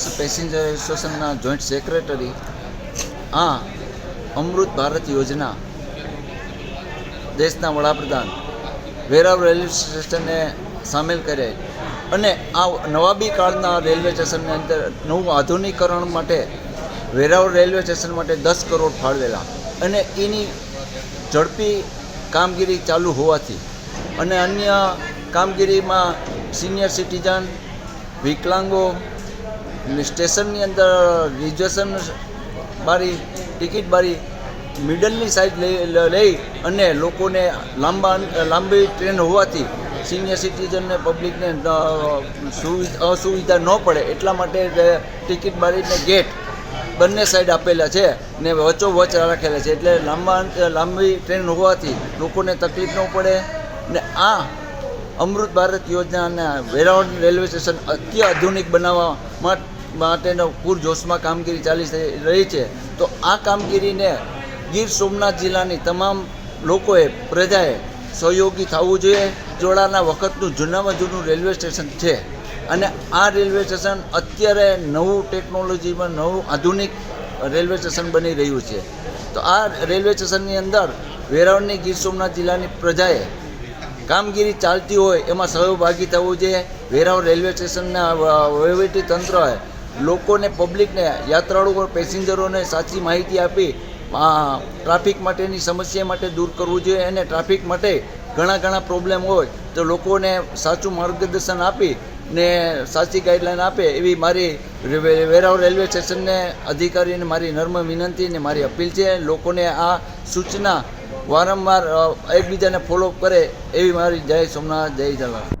Saurashtra passenger એસોસિએશનના joint secretary આ અમૃત ભારત યોજના દેશના વડાપ્રધાન વેરાવ રેલવે સ્ટેશનને સામેલ કરે અને આ નવાબી કાળના રેલવે સ્ટેશનની અંદર નવું આધુનિકરણ માટે વેરાવ રેલવે સ્ટેશન માટે દસ કરોડ ફાળવેલા અને એની ઝડપી કામગીરી ચાલુ હોવાથી અને અન્ય કામગીરીમાં સિનિયર સિટીઝન, વિકલાંગો સ્ટેશનની અંદર રિઝર્વેશન બારી ટિકિટ બારી મિડલની સાઈડ લઈ અને લોકોને લાંબા, લાંબી ટ્રેન હોવાથી સિનિયર સિટીઝનને પબ્લિકને સુવિધા અસુવિધા ન પડે. એટલા માટે ટિકિટ બારીને ગેટ બંને સાઈડ આપેલા છે ને વચોવચ રાખેલા છે. એટલે લાંબા, લાંબી ટ્રેન હોવાથી લોકોને તકલીફ ન પડે ને આ અમૃત ભારત યોજનાના વેરાવળ રેલવે સ્ટેશન અત્યાધુનિક બનાવવા મા- માટેનો પૂરજોશમાં કામગીરી ચાલી રહી છે. તો આ કામગીરીને ગીર સોમનાથ જિલ્લાની તમામ લોકોએ પ્રજાએ સહયોગી થવું જોઈએ. જોડાના વખતનું જૂનામાં જૂનું રેલવે સ્ટેશન છે. અને આ રેલવે સ્ટેશન અત્યારે નવું ટેકનોલોજીમાં નવું આધુનિક રેલવે સ્ટેશન બની રહ્યું છે. તો આ રેલવે સ્ટેશનની અંદર વેરાવળની ગીર સોમનાથ જિલ્લાની પ્રજાએ કામગીરી ચાલતી હોય એમાં સહભાગી થવું જોઈએ. વેરાવળ રેલવે સ્ટેશનના વહીવટી તંત્રએ લોકોને પબ્લિકને યાત્રાળુઓ પેસેન્જરોને સાચી માહિતી આપી ટ્રાફિક માટેની સમસ્યા માટે દૂર કરવું જોઈએ અને ટ્રાફિક માટે ઘણા ઘણા પ્રોબ્લેમ હોય તો લોકોને સાચું માર્ગદર્શન આપી ને સાચી ગાઈડલાઈન આપે એવી મારી વેરાવ રેલવે સ્ટેશનને અધિકારીને મારી નર્મ વિનંતી ને મારી અપીલ છે. લોકોને આ સૂચના વારંવાર એકબીજાને ફોલોઅપ કરે એવી મારી જય સોમનાથ, જય જલારામ